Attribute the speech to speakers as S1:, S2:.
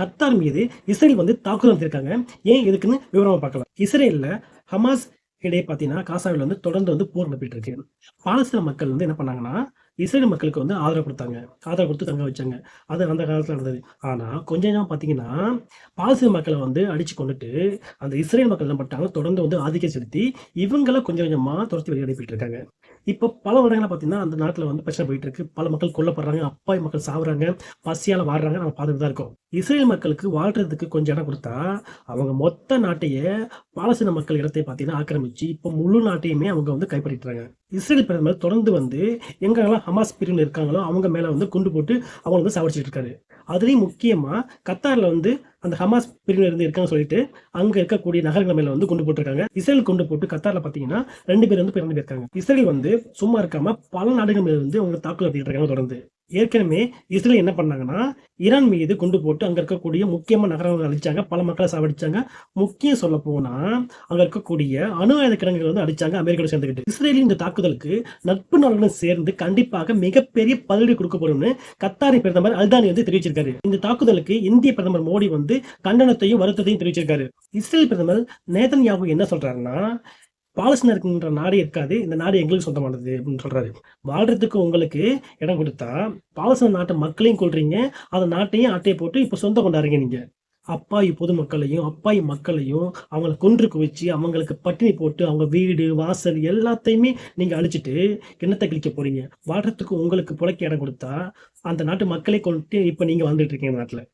S1: Qatar மீது Israel வந்து தாக்குதல் நடத்திருக்காங்க ஏன் எதுக்குன்னு விவரமா பார்க்கலாம். இஸ்ரேல்ல ஹமாஸ் இடையே பார்த்தீங்கன்னா காசாவில் வந்து தொடர்ந்து வந்து போர் நடப்பிட்டு இருக்கு. பாலஸ்தீன மக்கள் வந்து என்ன பண்ணாங்கன்னா இஸ்ரேல் மக்களுக்கு வந்து ஆதரவு கொடுத்தாங்க. ஆதரவு கொடுத்து தங்க வச்சாங்க. அது அந்த காலத்தில் நடந்தது. ஆனால் கொஞ்சம் கொஞ்சம் பார்த்தீங்கன்னா பாலஸ்தீன மக்களை வந்து அடிச்சு கொண்டுட்டு அந்த இஸ்ரேல் மக்கள் என்ன பண்ணிட்டாங்க தொடர்ந்து வந்து ஆதிக்கம் செலுத்தி இவங்கள கொஞ்சம் கொஞ்சமாக துரத்தி வெளியே இருக்காங்க. இப்போ பல வருடங்களாக பார்த்தீங்கன்னா அந்த நாட்டில் வந்து பிரச்சனை போயிட்டு இருக்கு. பல மக்கள் கொல்லப்படுறாங்க அப்பாவி மக்கள் சாவுறாங்க பசியால் வாடுறாங்க நம்ம பார்த்துட்டு தான் இருக்கோம். இஸ்ரேல் மக்களுக்கு வாழ்றதுக்கு கொஞ்சம் இடம் கொடுத்தா அவங்க மொத்த நாட்டையே பாலஸ்தீன மக்கள் இடத்தை பார்த்தீங்கன்னா ஆக்கிரமிச்சு இப்போ முழு நாட்டையுமே அவங்க வந்து கைப்பற்றிட்டாங்க. இஸ்ரேல் பிரதமர் தொடர்ந்து வந்து எங்கெல்லாம் ஹமாஸ் பிரிவில் இருக்காங்களோ அவங்க மேலே வந்து குண்டு போட்டு அவங்க வந்து சாவடிச்சிட்டு இருக்காரு. அதுலேயும் முக்கியமாக கத்தாரில் வந்து அந்த ஹமாஸ் பிரிவில் இருந்து இருக்கான்னு சொல்லிட்டு அங்கே இருக்கக்கூடிய நகரங்கள் மேலே வந்து கொண்டு போட்டிருக்காங்க. இஸ்ரேல் கொண்டு போட்டு கத்தாரில் பார்த்தீங்கன்னா ரெண்டு பேர் வந்து பிறந்து போயிருக்காங்க. இஸ்ரேல் வந்து சும்மா இருக்காமல் பல நாடுகள் மேலே இருந்து அவங்க தாக்குதல் நடத்திட்டு இருக்காங்க தொடர்ந்து. ஏற்கனவே இஸ்ரேல் என்ன பண்ணாங்கன்னா ஈரான் மீது குண்டு போட்டு அங்கே இருக்கக்கூடிய முக்கியமான நகரங்களை அழிச்சாங்க. பல மக்களை சாவடிச்சாங்க. முக்கியம் சொல்ல போனால் அங்கே இருக்கக்கூடிய அணு ஆயுத கிடங்குகள் வந்து அடிச்சாங்க அமெரிக்காவில் சேர்ந்துக்கிட்டு இஸ்ரேலின் இந்த தாக்குதலுக்கு நட்பு நாடுகளும் சேர்ந்து கண்டிப்பாக மிகப்பெரிய பதிலடி கொடுக்கப்படும்னு கத்தாரி பிரதமர் அல்தானி வந்து தெரிவிச்சிருக்காரு. இந்த தாக்குதலுக்கு இந்திய பிரதமர் மோடி வந்து கண்டனத்தையும் வருத்தத்தையும் தெரிவிச்சிருக்காரு. இஸ்ரேல் பிரதமர் நேதன் யாகு என்ன சொல்றாருன்னா பாலஸ்தீனருக்குன்ற நாடு இருக்காது இந்த நாடு எங்களுக்கு சொந்தமானது அப்படின்னு சொல்கிறாரு வாழ்றதுக்கு உங்களுக்கு இடம் கொடுத்தா பாலஸ்தீன நாட்டு மக்களையும் கொள்றீங்க அந்த நாட்டையும் ஆட்டையை போட்டு இப்போ சொந்தம் கொண்டாடுறீங்க நீங்கள் அப்பாவி பொதுமக்களையும் அப்பாவி மக்களையும் அவங்கள கொன்று குவிச்சு அவங்களுக்கு பட்டினி போட்டு அவங்க வீடு வாசல் எல்லாத்தையுமே நீங்கள் அழிச்சிட்டு கிணத்தை கிழிக்க போறீங்க. வாழ்றதுக்கு உங்களுக்கு புழைக்க இடம் கொடுத்தா அந்த நாட்டு மக்களை கொண்டு இப்போ நீங்கள் வந்துட்டு இருக்கீங்க நாட்டில்.